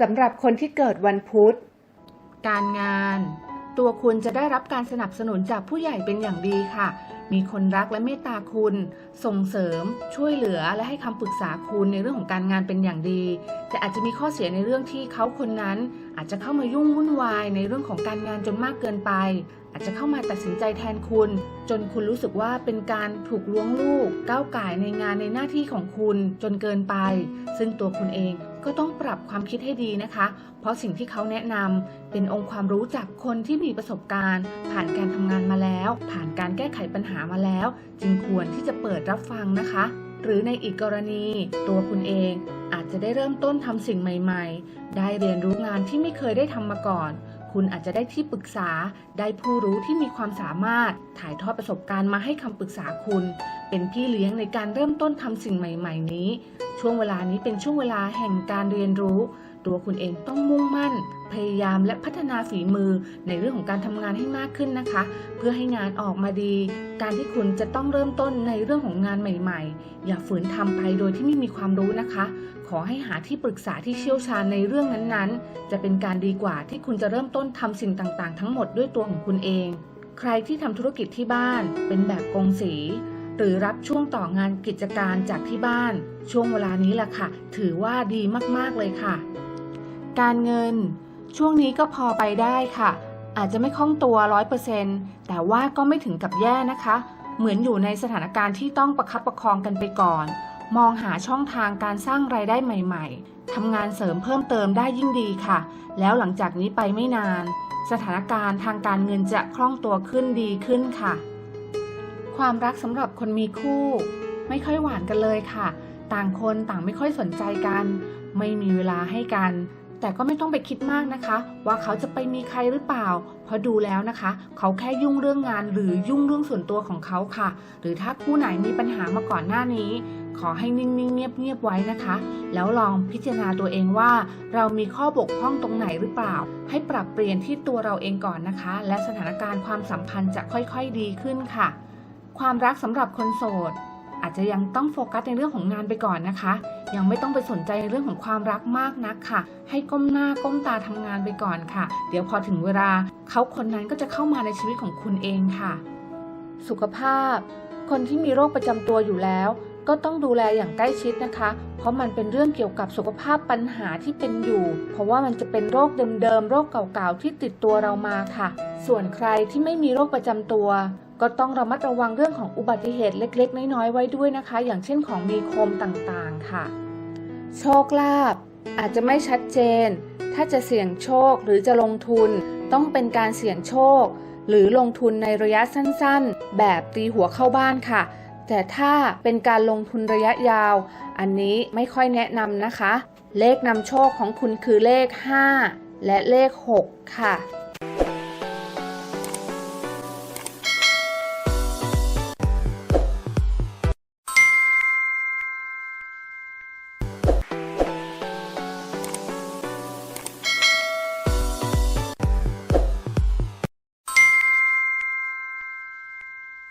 สำหรับคนที่เกิดวันพุธ การงาน ตัวคุณจะได้รับการสนับสนุนจากผู้ใหญ่เป็นอย่างดีค่ะ มีคนรักและเมตตาคุณ ส่งเสริม ช่วยเหลือและให้คำปรึกษาคุณในเรื่องของการงานเป็นอย่างดี แต่อาจจะมีข้อเสียในเรื่องที่เขาคนนั้น อาจจะเข้ามายุ่งวุ่นวายในเรื่องของการงานจนมากเกินไป อาจจะเข้ามาตัดสินใจแทนคุณ จนคุณรู้สึกว่าเป็นการถูกล้วงลูก ก้าวไก่ในงานในหน้าที่ของคุณจนเกินไป ซึ่งตัวคุณเองก็ต้องปรับความคิดให้ดีนะคะ เพราะสิ่งที่เขาแนะนำเป็นองค์ความรู้จากคนที่มีประสบการณ์ ผ่านการทำงานมาแล้ว ผ่านการแก้ไขปัญหามาแล้ว จึงควรที่จะเปิดรับฟังนะคะ หรือในอีกกรณี ตัวคุณเองอาจจะได้เริ่มต้นทำสิ่งใหม่ ๆ ได้เรียนรู้งานที่ไม่เคยได้ทำมาก่อน คุณอาจจะได้ที่ปรึกษา ได้ผู้รู้ที่มีความสามารถ ถ่ายทอดประสบการณ์มาให้คำปรึกษาคุณ เป็นพี่เลี้ยงในการเริ่มต้นทำสิ่งใหม่ ๆ นี้ ช่วงเวลานี้เป็นช่วงเวลาแห่งการเรียนรู้ ตัวคุณเองต้องมุ่งมั่น พยายามและพัฒนาฝีมือในเรื่องของการทำงานให้มากขึ้นนะคะ เพื่อให้งานออกมาดี การที่คุณจะต้องเริ่มต้นในเรื่องของงานใหม่ ๆ อย่าฝืนทำไปโดยที่ไม่มีความรู้นะคะ ขอให้หาที่ปรึกษาที่เชี่ยวชาญในเรื่องนั้นๆ จะเป็นการดีกว่าที่คุณจะเริ่มต้นทำสิ่งต่างๆ ทั้งหมดด้วยตัวของคุณเอง ใครที่ทำธุรกิจที่บ้าน เป็นแบบกงสีหรือรับช่วงต่องานกิจการจากที่บ้าน ช่วงเวลานี้แหละค่ะ ถือว่าดีมาก ๆ เลยค่ะ การเงิน ช่วงนี้ก็พอไปได้ค่ะ อาจจะไม่คล่องตัว 100%แต่ว่าก็ไม่ถึงกับแย่นะคะ เหมือนอยู่ในสถานการณ์ที่ต้องประคับประคองกันไปก่อน มองหาช่องทางการสร้างรายได้ใหม่ ๆทำงานเสริมเพิ่มเติมได้ยิ่งดีค่ะ แล้วหลังจากนี้ไปไม่นาน สถานการณ์ทางการเงินจะคล่องตัวขึ้นดีขึ้นค่ะ ความรักสำหรับคนมีคู่ ไม่ค่อยหวานกันเลยค่ะต่างคนต่างไม่ค่อยสนใจกัน ไม่มีเวลาให้กัน แต่ก็ไม่ต้องไปคิดมากนะคะ ว่าเขาจะไปมีใครหรือเปล่า เพราะดูแล้วนะคะ เขาแค่ยุ่งเรื่องงานหรือยุ่งเรื่องส่วนตัวของเขาค่ะ หรือถ้าคู่ไหนมีปัญหามาก่อนหน้านี้ ขอให้นิ่งๆเงียบๆไว้นะคะ แล้วลองพิจารณาตัวเองว่า เรามีข้อบกพร่องตรงไหนหรือเปล่า ให้ปรับเปลี่ยนที่ตัวเราเองก่อนนะคะ และสถานการณ์ความสัมพันธ์จะค่อยๆดีขึ้นค่ะ ความรักสำหรับคนโสด อาจจะยังต้องโฟกัสในเรื่องของงานไปก่อนนะคะ ยังไม่ต้องไปสนใจในเรื่องของความรักมากนักค่ะ ให้ก้มหน้าก้มตาทำงานไปก่อนค่ะ เดี๋ยวพอถึงเวลาเขาคนนั้นก็จะเข้ามาในชีวิตของคุณเองค่ะ สุขภาพ คนที่มีโรคประจำตัวอยู่แล้ว ก็ต้องดูแลอย่างใกล้ชิดนะคะ เพราะมันเป็นเรื่องเกี่ยวกับสุขภาพปัญหาที่เป็นอยู่ เพราะว่ามันจะเป็นโรคเดิมๆ โรคเก่าๆ ที่ติดตัวเรามาค่ะ ส่วนใครที่ไม่มีโรคประจำตัว ก็ต้องระมัดระวังเรื่องของอุบัติเหตุเล็กๆ น้อยๆ ไว้ด้วยนะคะ อย่างเช่นของมีคมต่างๆ ค่ะ โชคลาภอาจจะไม่ชัดเจน ถ้าจะเสี่ยงโชคหรือจะลงทุน ต้องเป็นการเสี่ยงโชค หรือลงทุนในระยะสั้นๆ แบบตีหัวเข้าบ้านค่ะ แต่ถ้าเป็นการลงทุนระยะยาว อันนี้ไม่ค่อยแนะนำนะคะ เลขนำโชคของคุณคือเลข 5 และเลข 6 ค่ะ